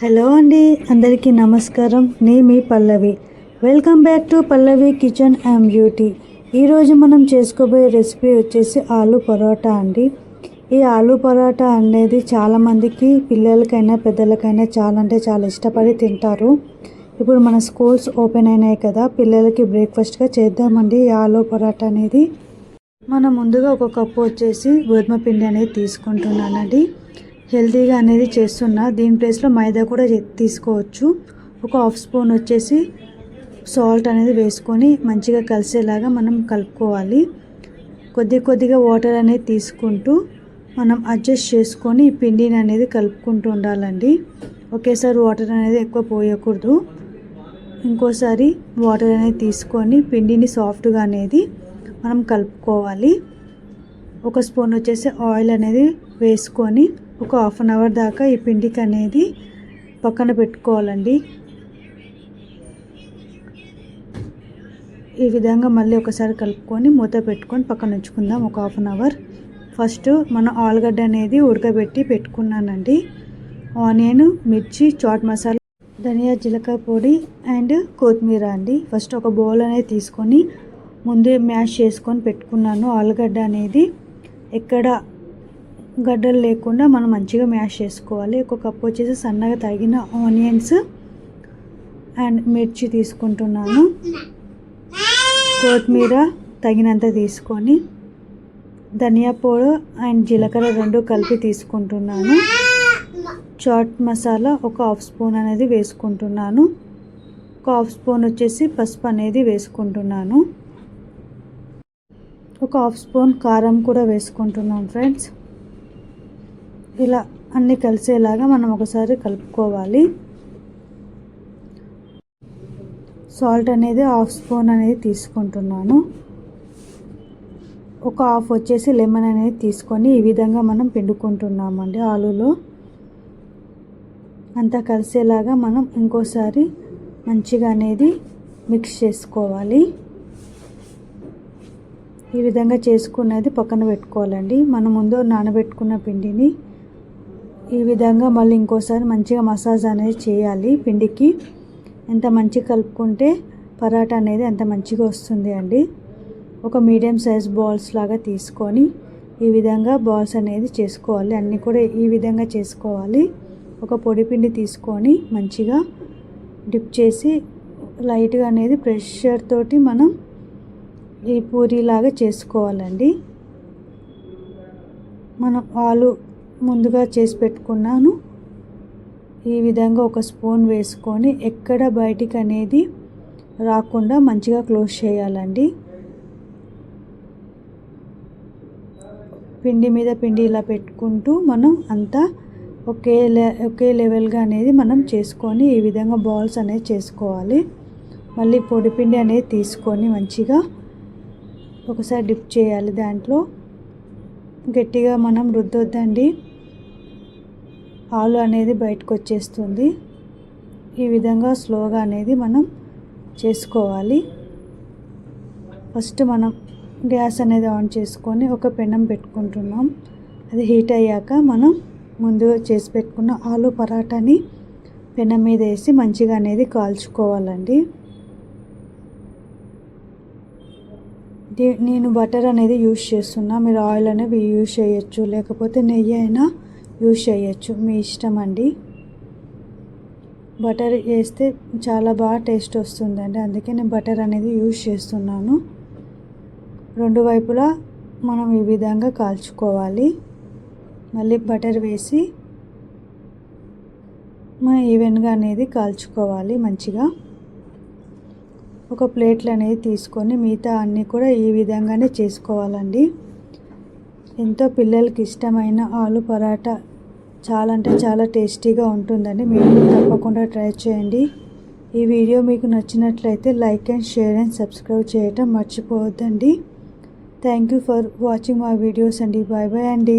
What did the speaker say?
Hello అండి అందరికీ నమస్కారం. నే మీ Pallavi. Welcome back to Pallavi kitchen and beauty. ఈరోజు మనం చేసుకోబోయే రెసిపీ వచ్చేసి ఆలు పరోటా అండి. ఈ ఆలు పరోటా అనేది చాలామందికి పిల్లలకైనా పెద్దలకైనా చాలా అంటే చాలా ఇష్టపడి తింటారు. ఇప్పుడు మన స్కూల్స్ ఓపెన్ అయినాయి కదా పిల్లలకి బ్రేక్ఫాస్ట్గా చేద్దామండి ఈ ఆలు పరోటా అనేది. మనం ముందుగా ఒక కప్పు వచ్చేసి గోధుమ పిండి అనేది తీసుకుంటున్నానండి. హెల్తీగా అనేది చేస్తున్నా. దీని ప్లేస్లో మైదా కూడా తీసుకోవచ్చు. ఒక హాఫ్ స్పూన్ వచ్చేసి సాల్ట్ అనేది వేసుకొని మంచిగా కలిసేలాగా మనం కలుపుకోవాలి. కొద్ది కొద్దిగా వాటర్ అనేది తీసుకుంటూ మనం అడ్జస్ట్ చేసుకొని పిండిని అనేది కలుపుకుంటూ ఉండాలండి. ఒకేసారి వాటర్ అనేది ఎక్కువ పోయకూడదు. ఇంకోసారి వాటర్ అనేది తీసుకొని పిండిని సాఫ్ట్గా అనేది మనం కలుపుకోవాలి. ఒక స్పూన్ వచ్చేసి ఆయిల్ అనేది వేసుకొని ఒక హాఫ్ అన్ అవర్ దాకా ఈ పిండికి అనేది పక్కన పెట్టుకోవాలండి. ఈ విధంగా మళ్ళీ ఒకసారి కలుపుకొని మూత పెట్టుకొని పక్కన ఉంచుకుందాం ఒక హాఫ్ అన్ అవర్ ఫస్ట్ మనం ఆలుగడ్డ అనేది ఉడకబెట్టి పెట్టుకున్నానండి. ఆనియన్ మిర్చి చాట్ మసాలా ధనియా జీలకర్ర పొడి అండ్ కొత్తిమీర అండి. ఫస్ట్ ఒక బౌల్ అనేది తీసుకొని ముందే మ్యాష్ చేసుకొని పెట్టుకున్నాను ఆలుగడ్డ అనేది. ఎక్కడ గడ్డలు లేకుండా మనం మంచిగా మ్యాష్ చేసుకోవాలి. ఒక కప్పు వచ్చేసి సన్నగా తగిన ఆనియన్స్ అండ్ మిర్చి తీసుకుంటున్నాను. కొత్తిమీర తగినంత తీసుకొని ధనియా పొడి అండ్ జీలకర్ర రెండు కలిపి తీసుకుంటున్నాను. చాట్ మసాలా ఒక హాఫ్ స్పూన్ అనేది వేసుకుంటున్నాను. ఒక హాఫ్ స్పూన్ వచ్చేసి పసుపు అనేది వేసుకుంటున్నాను. ఒక హాఫ్ స్పూన్ కారం కూడా వేసుకుంటున్నాం ఫ్రెండ్స్. ఇలా అన్నీ కలిసేలాగా మనం ఒకసారి కలుపుకోవాలి. సాల్ట్ అనేది హాఫ్ స్పూన్ అనేది తీసుకుంటున్నాను. ఒక హాఫ్ వచ్చేసి లెమన్ అనేది తీసుకొని ఈ విధంగా మనం పిండుకుంటున్నామండి ఆలులో. అంతా కలిసేలాగా మనం ఇంకోసారి మంచిగా అనేది మిక్స్ చేసుకోవాలి. ఈ విధంగా చేసుకున్నది పక్కన పెట్టుకోవాలండి. మనం ముందు నానబెట్టుకున్న పిండిని ఈ విధంగా మళ్ళీ ఇంకోసారి మంచిగా మసాజ్ అనేది చేయాలి పిండికి. ఎంత మంచిగా కలుపుకుంటే పరాటా అనేది అంత మంచిగా వస్తుంది అండి. ఒక మీడియం సైజ్ బాల్స్ లాగా తీసుకొని ఈ విధంగా బాల్స్ అనేది చేసుకోవాలి. అన్నీ కూడా ఈ విధంగా చేసుకోవాలి. ఒక పొడి పిండి తీసుకొని మంచిగా డిప్ చేసి లైట్గా అనేది ప్రెషర్ తోటి మనం ఈ పూరీలాగా చేసుకోవాలండి. మనం ఆలు ముందుగా చేసి పెట్టుకున్నాను. ఈ విధంగా ఒక స్పూన్ వేసుకొని ఎక్కడ బయటికి అనేది రాకుండా మంచిగా క్లోజ్ చేయాలండి. పిండి మీద పిండి ఇలా పెట్టుకుంటూ మనం అంతా ఒకే లె ఒకే లెవెల్గా అనేది మనం చేసుకొని ఈ విధంగా బాల్స్ అనేది చేసుకోవాలి. మళ్ళీ పొడి పిండి అనేది తీసుకొని మంచిగా ఒకసారి డిప్ చేయాలి దాంట్లో. గట్టిగా మనం రుద్దొద్దండి. ఆలు అనేది బయటకు వచ్చేస్తుంది ఈ విధంగా స్లోగా అనేది మనం చేసుకోవాలి. ఫస్ట్ మనం గ్యాస్ అనేది ఆన్ చేసుకొని ఒక పెనం పెట్టుకుంటున్నాం. అది హీట్ అయ్యాక మనం ముందుగా చేసి పెట్టుకున్న ఆలు పరాటాని పెనం మీద వేసి మంచిగా అనేది కాల్చుకోవాలండి. నేను బటర్ అనేది యూస్ చేస్తున్నా మీరు ఆయిల్ అనేది యూస్ చేయొచ్చు లేకపోతే నెయ్యి అయినా యూస్ చేయొచ్చు మీ ఇష్టం అండి. బటర్ వేస్తే చాలా బాగా టేస్ట్ వస్తుందండి అందుకే నేను బటర్ అనేది యూస్ చేస్తున్నాను. రెండు వైపులా మనం ఈ విధంగా కాల్చుకోవాలి. మళ్ళీ బటర్ వేసి మనం ఈవెన్గా అనేది కాల్చుకోవాలి మంచిగా. ఒక ప్లేట్లు అనేది తీసుకొని మిగతా అన్నీ కూడా ఈ విధంగానే చేసుకోవాలండి. ఎంతో పిల్లలకి ఇష్టమైన ఆలు పరాటా చాలా అంటే చాలా టేస్టీగా ఉంటుందండి. మీరు తప్పకుండా ట్రై చేయండి. ఈ వీడియో మీకు నచ్చినట్లయితే like and share and subscribe చేయటం మర్చిపోవద్దండి. Thank you for watching my videos అండి. బాయ్ బాయ్ అండి.